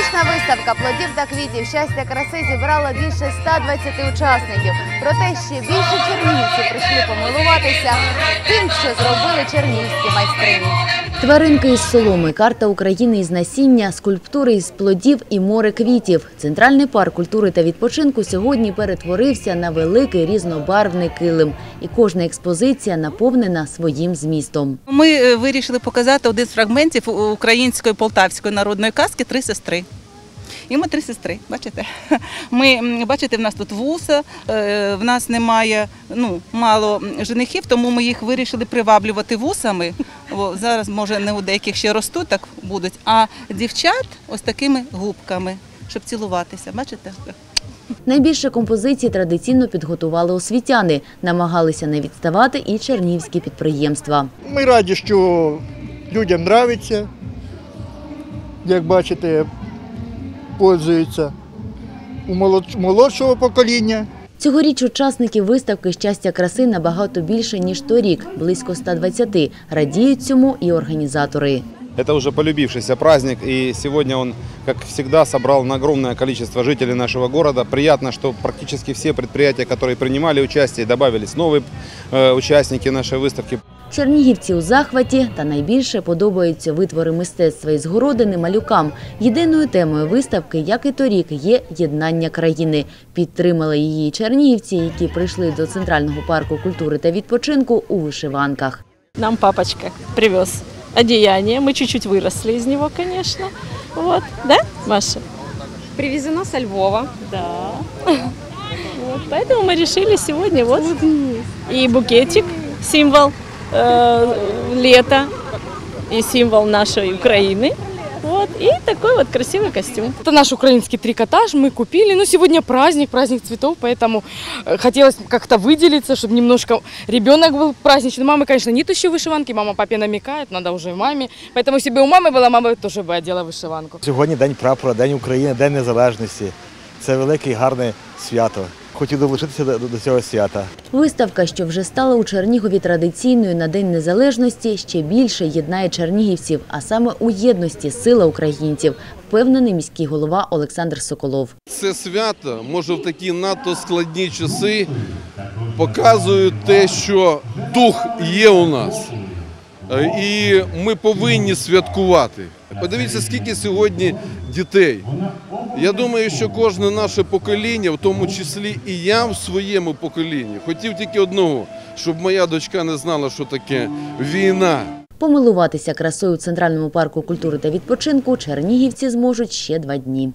Цьогорічна виставка плодів та квітів щастя краси зібрала більше 120 учасників. Проте ще більше чернівців прийшли помилуватися тим, що зробили чернівські майстрині. Тваринки із соломи, карта України із насіння, скульптури із плодів і море квітів. Центральний парк культури та відпочинку сьогодні перетворився на великий різнобарвний килим, і кожна експозиція наповнена своїм змістом. Ми е, вирішили показати один з фрагментів української полтавської народної казки Три сестри. І ми три сестри, бачите? Ми бачите, в нас тут вуса, е, в нас немає ну, мало женихів, тому ми їх вирішили приваблювати вусами. О, зараз, може, не у деяких ще ростуть, так будуть, а дівчат ось такими губками, щоб цілуватися. Бачите? Найбільше композицій традиційно підготували освітяни, намагалися не відставати і чернігівські підприємства. Ми раді, що людям подобається. Як бачите, пользуються у молод- молодшого покоління. Цьогоріч учасників виставки щастя краси набагато більше ніж торік, близько 120. Радіють цьому і організатори. Это уже полюбившийся праздник, и сегодня он, как всегда, собрал на огромное количество жителей нашего города. Приятно, что практически все предприятия, которые принимали участие, добавились новые э, участники нашей выставки. Чернігівці у захваті та найбільше подобаються витвори мистецтва із городини малюкам. Єдиною темою виставки, як і торік, є єднання країни. Підтримали її і чернігівці, які прийшли до центрального парку культури та відпочинку у вишиванках. Нам папочка привез одеяние. Мы чуть-чуть выросли из него, конечно. Вот, да, Маша? Привезено со Львова. Да. Вот, поэтому мы решили сегодня вот и букетик, символ э, лета и символ нашей Украины. Вот, и такой вот красивый костюм. Это наш украинский трикотаж, мы купили. Ну, сегодня праздник, праздник цветов, поэтому э, хотелось как-то выделиться, чтобы немножко ребенок был праздничный. Мамы, конечно, нет еще вышиванки, мама папе намекает, надо уже и маме. Поэтому если бы у мамы была, мама тоже бы одела вышиванку. Сьогодні День прапора, День України, День Незалежності. Це велике і гарне свято. Хотів долучитися до, до цього свята. Виставка, що вже стала у Чернігові традиційною на День Незалежності, ще більше єднає чернігівців, а саме у єдності сила українців, впевнений міський голова Олександр Соколов. Це свято може в такі надто складні часи показує те, що дух є у нас. І ми повинні святкувати. Подивіться, скільки сьогодні дітей. Я думаю, що кожне наше покоління, в тому числі і я в своєму поколінні, хотів тільки одного, щоб моя дочка не знала, що таке війна. Помилуватися красою у центральному парку культури та відпочинку чернігівці зможуть ще два дні.